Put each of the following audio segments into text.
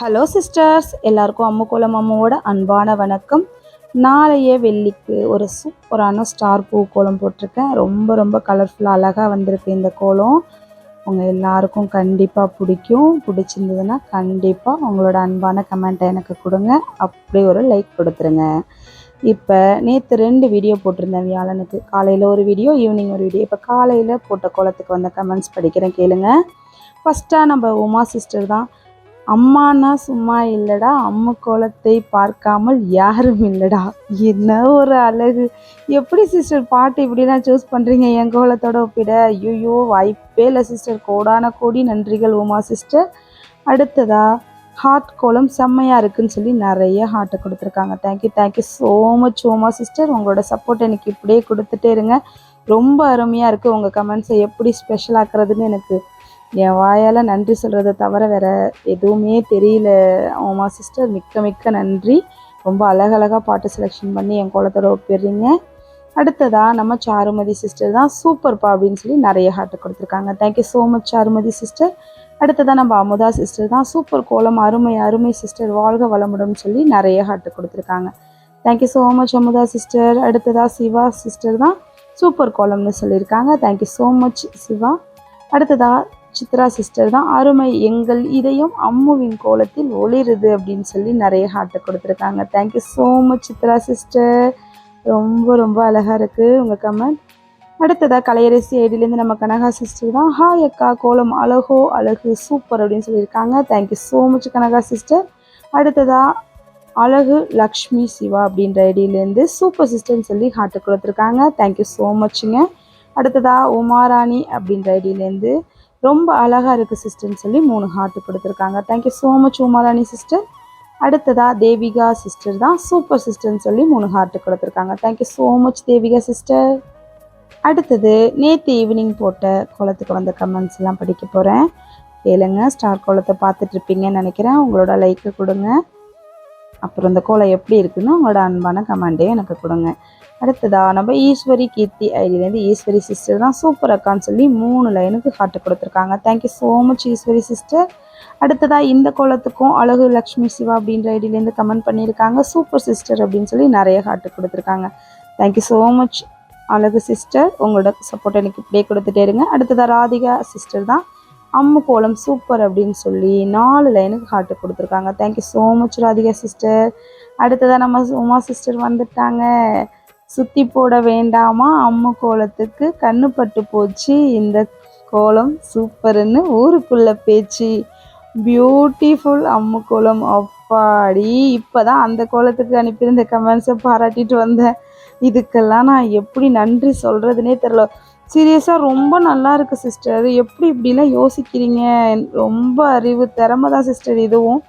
Hello sisters எல்லாருக்கும் அம்முக்குளம் அம்மாவோட அன்பான வணக்கம். நாளைய வெள்ளிக்கு ஒரு சூப்பரான ஸ்டார் பூ கோலம் போட்டிருக்கேன். ரொம்ப ரொம்ப கலர்ஃபுல்லாக அழகாக வந்திருக்கு இந்த கோலம். உங்கள் எல்லாருக்கும் கண்டிப்பாக பிடிக்கும். பிடிச்சிருந்ததுன்னா கண்டிப்பாக உங்களோட அன்பான கமெண்ட்டை எனக்கு கொடுங்க. அப்படியே ஒரு லைக் கொடுத்துருங்க. இப்போ நேற்று ரெண்டு வீடியோ போட்டிருந்தேன் வியாழனுக்கு. காலையில் ஒரு வீடியோ ஈவினிங் ஒரு வீடியோ இப்போ காலையில் போட்ட கோலத்துக்கு வந்த கமெண்ட்ஸ் படிக்கிறேன் கேளுங்க. ஃபஸ்ட்டாக நம்ம உமா சிஸ்டர் தான். அம்மானா சும்மா இல்லைடா அம்மு கோலத்தை பார்க்காமல் யாரும் இல்லைடா. என்ன ஒரு அழகு. எப்படி சிஸ்டர் பாட்டு இப்படிலாம் சூஸ் பண்ணுறீங்க என் கோலத்தோட ஒப்பிட. ஐயோ வாய்ப்பே இல்லை சிஸ்டர் கோடான கோடி நன்றிகள் உமா சிஸ்டர் அடுத்ததா ஹார்ட் கோலம் செம்மையாக இருக்குன்னு சொல்லி நிறைய ஹார்ட்டை கொடுத்துருக்காங்க. Thank you thank you so much Uma sister உங்களோட சப்போர்ட் எனக்கு இப்படியே கொடுத்துட்டே இருங்க. ரொம்ப அருமையாக இருக்குது உங்கள் கமெண்ட்ஸை எப்படி ஸ்பெஷல் ஆக்குறதுன்னு எனக்கு என் வாயால் நன்றி சொல்கிறத தவிர வேறு எதுவுமே தெரியல. உமா சிஸ்டர் மிக்க மிக்க நன்றி. ரொம்ப அழகழகாக பாட்டு செலெக்ஷன் பண்ணி என் குளத்தோட ஒப்பிடுறீங்க. அடுத்ததாக நம்ம சாருமதி சிஸ்டர் தான் சூப்பர்ப்பா அப்படின்னு சொல்லி நிறைய ஹார்ட்டு கொடுத்துருக்காங்க. Thank you so much Charumathi sister அடுத்ததாக நம்ம அமுதா சிஸ்டர் தான் சூப்பர் கோலம் அருமை அருமை சிஸ்டர் வாழ்க வளமுடன் சொல்லி நிறைய ஹார்ட்டு கொடுத்துருக்காங்க. Thank you so much Amudha sister அடுத்ததாக சிவா சிஸ்டர் தான் சூப்பர் கோலம்னு சொல்லியிருக்காங்க. Thank you so much Siva. அடுத்ததாக சித்ரா சிஸ்டர் தான். அருமை எங்கள் இதயம் அம்முவின் கோலத்தில் ஒளிருது அப்படின்னு சொல்லி நிறைய ஹார்ட்டை கொடுத்துருக்காங்க. Thank you so much Chitra sister. ரொம்ப ரொம்ப அழகாக இருக்குது உங்கள் கமெண்ட் அடுத்ததாக கலையரசி ஐடியிலேருந்து நம்ம கனகா சிஸ்டர் தான். ஹாய் அக்கா கோலம் அழகோ அழகு சூப்பர் அப்படின்னு சொல்லியிருக்காங்க. Thank you so much Kanaka sister. அடுத்ததாக அழகு லக்ஷ்மி சிவா அப்படின்ற ஐடியிலேருந்து சூப்பர் சிஸ்டர்னு சொல்லி ஹார்ட்டு கொடுத்துருக்காங்க. தேங்க்யூ ஸோ மச்சுங்க அடுத்ததாக உமாராணி அப்படின்ற ஐடியிலேருந்து ரொம்ப அழகாக இருக்குது சிஸ்டர்னு சொல்லி மூணு ஹார்ட் கொடுத்துருக்காங்க. Thank you so much Umarani sister அடுத்ததாக தேவிகா சிஸ்டர் தான் சூப்பர் சிஸ்டர்னு சொல்லி மூணு ஹார்ட் கொடுத்துருக்காங்க. Thank you so much Devika sister அடுத்தது நேற்று ஈவினிங் போட்ட குளத்துக்கு வந்த கமெண்ட்ஸ் எல்லாம் படிக்க போகிறேன் கேளுங்க ஸ்டார் குளத்தை பார்த்துட்ருப்பீங்கன்னு நினைக்கிறேன். உங்களோட லைக்கு கொடுங்க. அப்புறம் இந்த கோலம் எப்படி இருக்குன்னு உங்களோட அன்பான கமெண்டே எனக்கு கொடுங்க. அடுத்ததாக நம்ம ஈஸ்வரி கீர்த்தி ஐடியிலேருந்து ஈஸ்வரி சிஸ்டர் தான் சூப்பர் அக்கான்னு சொல்லி மூணு லைனுக்கு ஹார்ட் கொடுத்துருக்காங்க. Thank you so much Eswari sister அடுத்ததாக இந்த கோலத்துக்கும் அழகு லக்ஷ்மி சிவா அப்படின்ற ஐடியிலேருந்து கமெண்ட் பண்ணியிருக்காங்க. சூப்பர் சிஸ்டர் அப்படின்னு சொல்லி நிறைய ஹார்ட் கொடுத்துருக்காங்க. Thank you so much Azhagu sister உங்களோட சப்போர்ட் எனக்கு இப்படியே கொடுத்துட்டே இருங்க. அடுத்ததாக ராதிகா சிஸ்டர் தான் அம்மு கோலம் சூப்பர் அப்படின்னு சொல்லி நாலு லைனுக்கு ஹார்ட்டு கொடுத்துருக்காங்க. Thank you so much Radhika sister அடுத்ததாக நம்ம உமா சிஸ்டர் வந்துட்டாங்க. சுற்றி போட வேண்டாமா? அம்மு கோலத்துக்கு கண்ணு பட்டு போச்சு. இந்த கோலம் சூப்பர்னு ஊருக்குள்ளே பேச்சு. பியூட்டிஃபுல் அம்மு கோலம் அப்பாடி. இப்போ தான் அந்த கோலத்துக்கு அனுப்பியிருந்த கமெண்ட்ஸை பாராட்டிட்டு வந்தேன். இதுக்கெல்லாம் நான் எப்படி நன்றி சொல்கிறதுனே தெரில சீரியஸாக ரொம்ப நல்லா இருக்குது சிஸ்டர் எப்படி இப்படிலாம் யோசிக்கிறீங்க? ரொம்ப அறிவு திறமை தான் சிஸ்டர் இதுவும்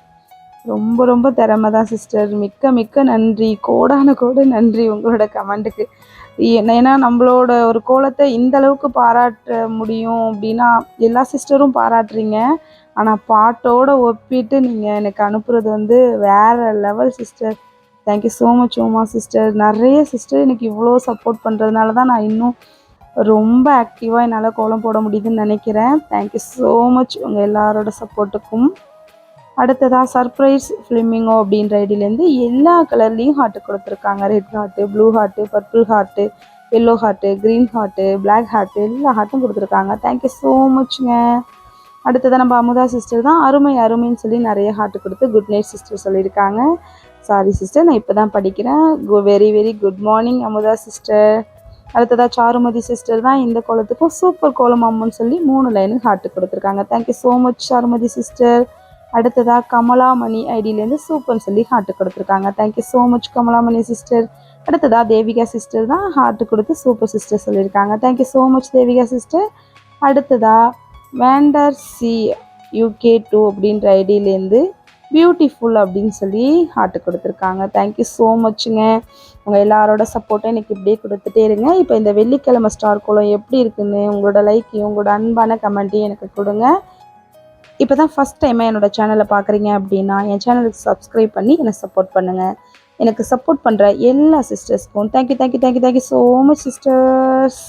ரொம்ப ரொம்ப திறமை தான் சிஸ்டர் மிக்க மிக்க நன்றி. கோடான கோடு நன்றி உங்களோட கமெண்ட்டுக்கு. ஏன்னா நம்மளோட ஒரு கோலத்தை இந்த அளவுக்கு பாராட்ட முடியும் அப்படின்னா எல்லா சிஸ்டரும் பாராட்டுறீங்க. ஆனால் பாட்டோட ஒப்பிட்டு நீங்கள் எனக்கு அனுப்புறது வந்து வேறு level sister thank you so much Oma sister நிறைய சிஸ்டர் எனக்கு இவ்வளோ சப்போர்ட் பண்ணுறதுனால தான் நான் இன்னும் ரொம்ப ஆக்டிவாக என்னால் கோலம் போட முடியுதுன்னு நினைக்கிறேன். தேங்க்யூ ஸோ மச் உங்கள் எல்லாரோட சப்போர்ட்டுக்கும் அடுத்ததாக சர்ப்ரைஸ் ஃபிலிமிங்கோ அப்படின்ற ஐடியிலேருந்து எல்லா கலர்லேயும் ஹார்ட்டு கொடுத்துருக்காங்க. Red heart blue heart purple heart yellow heart green heart black heart எல்லா ஹார்ட்டும் கொடுத்துருக்காங்க. தேங்க்யூ ஸோ மச்ங்க அடுத்ததாக நம்ம அமுதா சிஸ்டர் தான் அருமை அருமைன்னு சொல்லி நிறைய ஹார்ட்டு கொடுத்து குட் நைட் சிஸ்டர் சொல்லியிருக்காங்க. சாரி சிஸ்டர் நான் இப்போ தான் படிக்கிறேன் very very good morning Amudha sister அடுத்ததாக சாருமதி சிஸ்டர் தான் இந்த கோலத்துக்கும் சூப்பர் கோலம் அம்முன்னு சொல்லி மூணு லைனு ஹார்ட்டு கொடுத்துருக்காங்க. Thank you so much Charumathi sister அடுத்ததாக கமலாமணி ஐடியிலேருந்து சூப்பர்னு சொல்லி ஹார்ட்டு கொடுத்துருக்காங்க. Thank you so much Kamalamani sister அடுத்ததாக தேவிகா சிஸ்டர் தான் ஹார்ட்டு கொடுத்து சூப்பர் சிஸ்டர் சொல்லியிருக்காங்க. Thank you so much Devika sister அடுத்ததாக வேண்டர் சி யூகே டூ அப்படின்ற ஐடியிலேருந்து பியூட்டிஃபுல் அப்படின்னு சொல்லி ஹார்ட்டு கொடுத்துருக்காங்க. தேங்க்யூ ஸோ மச்சுங்க உங்கள் எல்லாரோட சப்போர்ட்டும் எனக்கு இப்படியே கொடுத்துட்டே இருங்க. இப்போ இந்த வெள்ளிக்கிழமை ஸ்டார் கோலம் எப்படி இருக்குன்னு உங்களோட லைக்கையும் உங்களோட அன்பான கமெண்ட்டையும் எனக்கு கொடுங்க. இப்போ தான் ஃபஸ்ட் டைமாக என்னோடய சேனலை பார்க்குறீங்க அப்படின்னா என் சேனலுக்கு சப்ஸ்கிரைப் பண்ணி என்னை சப்போர்ட் பண்ணுங்கள் எனக்கு சப்போர்ட் பண்ணுற எல்லா சிஸ்டர்ஸ்க்கும் thank you thank you thank you thank you so much sisters